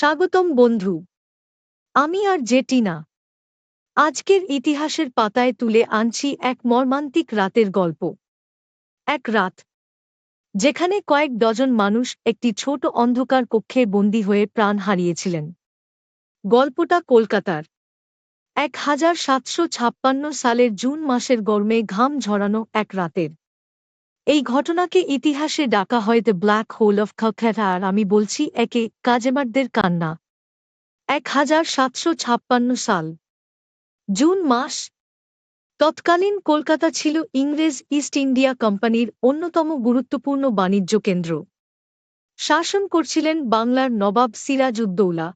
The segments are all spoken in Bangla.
স্বাগতম বন্ধু। আমি আর জেটিনা আজকের ইতিহাসের পাতায় তুলে আনছি এক মর্মান্তিক রাতের গল্প। এক রাত, যেখানে কয়েক ডজন মানুষ একটি ছোট অন্ধকার কক্ষে বন্দী হয়ে প্রাণ হারিয়েছিলেন। গল্পটা কলকাতার। এক হাজার সাতশো ছাপ্পান্ন সালের জুন মাসের গরমে ঘাম ঝরানো এক রাতের। এই ঘটনাকে ইতিহাসে ডাকা হয় দ্য ব্ল্যাক হোল অফ খখ্যাটা আর আমি বলছি একে কাজেমারদের কান্না। এক হাজার সাতশো ছাপ্পান্ন সাল। জুন মাস। তৎকালীন কলকাতা ছিল ইংরেজ ইস্ট ইন্ডিয়া কোম্পানির অন্যতম গুরুত্বপূর্ণ বাণিজ্য কেন্দ্র। শাসন করছিলেন বাংলার নবাব সিরাজ উদ্দৌলা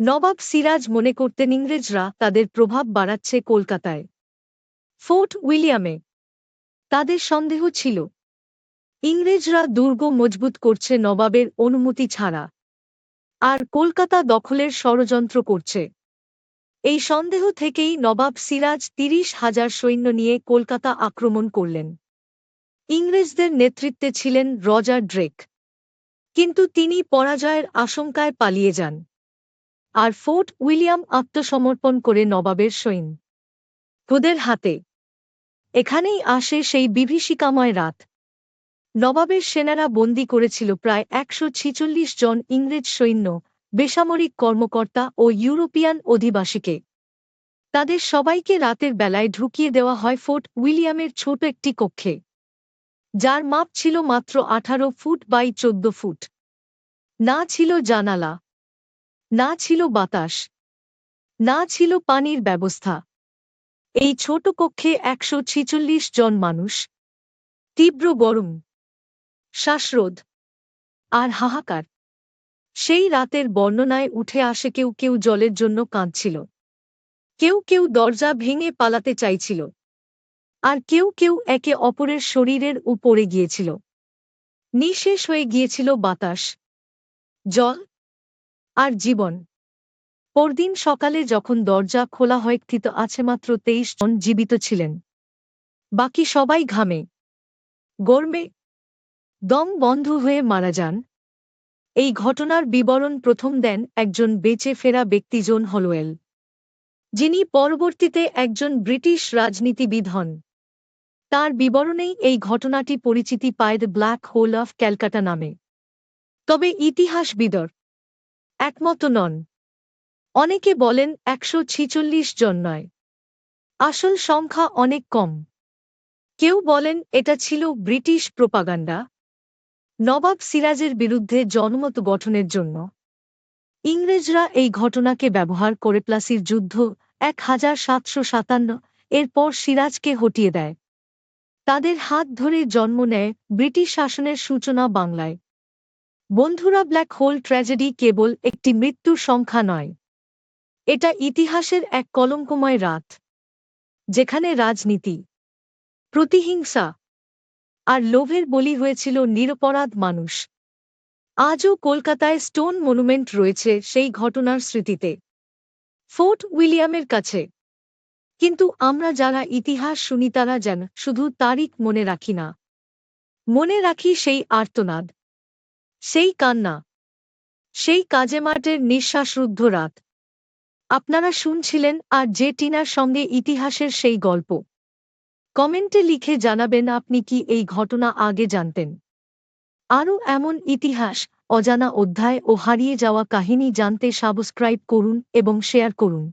নবাব সিরাজ মনে করতেন ইংরেজরা তাদের প্রভাব বাড়াচ্ছে কলকাতায়। ফোর্ট উইলিয়ামে। তাদের সন্দেহ ছিল। ইংরেজরা দুর্গ মজবুত করছে নবাবের অনুমতি ছাড়া। আর কলকাতা দখলের ষড়যন্ত্র করছে। এই সন্দেহ থেকেই নবাব সিরাজ তিরিশ হাজার সৈন্য নিয়ে কলকাতা আক্রমণ করলেন। ইংরেজদের নেতৃত্বে ছিলেন রজার ড্রেক। কিন্তু তিনি পরাজয়ের আশঙ্কায় পালিয়ে যান। আর ফোর্ট উইলিয়াম আত্মসমর্পণ করে নবাবের সৈন্য। তোদের হাতে এখানেই আসে সেই বিভীষিকাময় রাত। নবাবের সেনারা বন্দী করেছিল প্রায় একশো জন ইংরেজ সৈন্য, বেসামরিক কর্মকর্তা ও ইউরোপিয়ান অধিবাসীকে। তাদের সবাইকে রাতের বেলায় ঢুকিয়ে দেওয়া হয় ফোর্ট উইলিয়ামের ছোট একটি কক্ষে, যার মাপ ছিল মাত্র আঠারো ফুট বাই চোদ্দ ফুট। না ছিল জানালা, না ছিল বাতাস, না ছিল পানির ব্যবস্থা। এই ছোট কক্ষে একশো ছিচল্লিশ জন মানুষ। তীব্র গরম, শ্বাসরোধ আর হাহাকার। সেই রাতের বর্ণনায় উঠে আসে কেউ কেউ জলের জন্য কাঁদছিল। কেউ কেউ দরজা ভেঙে পালাতে চাইছিল। আর কেউ কেউ একে অপরের শরীরের উপরে গিয়েছিল। নিঃশেষ হয়ে গিয়েছিল বাতাস, জল আর জীবন। পরদিন সকালে যখন দরজা খোলা হয়, স্থিত আছে মাত্র তেইশ জন জীবিত ছিলেন। বাকি সবাই ঘামে। গর্মে দম বন্ধ হয়ে মারা যান। এই ঘটনার বিবরণ প্রথম দেন একজন বেঁচে ফেরা ব্যক্তি জন হলোয়েল যিনি পরবর্তীতে একজন ব্রিটিশ রাজনীতিবিদ হন। তার বিবরণেই এই ঘটনাটি পরিচিতি পায় the black hole of Calcutta নামে। তবে ইতিহাসবিদর একমত নন। অনেকে বলেন একশো ছিচল্লিশ জন নয়। আসল সংখ্যা অনেক কম। কেউ বলেন এটা ছিল ব্রিটিশ প্রোপাগান্ডা। নবাব সিরাজের বিরুদ্ধে জনমত গঠনের জন্য। ইংরেজরা এই ঘটনাকে ব্যবহার করে প্লাসির যুদ্ধ এক হাজার সাতশো সাতান্ন এরপর সিরাজকে হটিয়ে দেয়। তাদের হাত ধরে জন্ম নেয় ব্রিটিশ শাসনের সূচনা বাংলায়। বন্ধুরা, ব্ল্যাক হোল ট্র্যাজেডি কেবল একটি মৃত্যুর সংখ্যা নয়। এটা ইতিহাসের এক কলঙ্কময় রাত, যেখানে রাজনীতি, প্রতিহিংসা আর লোভের বলি হয়েছিল নিরপরাধ মানুষ। আজও কলকাতায় স্টোন মনুমেন্ট রয়েছে সেই ঘটনার স্মৃতিতে। ফোর্ট উইলিয়ামের কাছে। কিন্তু আমরা যারা ইতিহাস শুনি তারা যেন শুধু তারিখ মনে রাখি না। মনে রাখি সেই আর্তনাদ, সেই কান্না, সেই কাজে মাঠের নিঃশ্বাসরুদ্ধ রাত। আপনারা শুনছিলেন আর যে টিনার সঙ্গে ইতিহাসের সেই গল্প। কমেন্টে লিখে জানাবেন আপনি কি এই ঘটনা আগে জানতেন। আরও এমন ইতিহাস, অজানা অধ্যায় ও হারিয়ে যাওয়া কাহিনী জানতে সাবস্ক্রাইব করুন এবং শেয়ার করুন।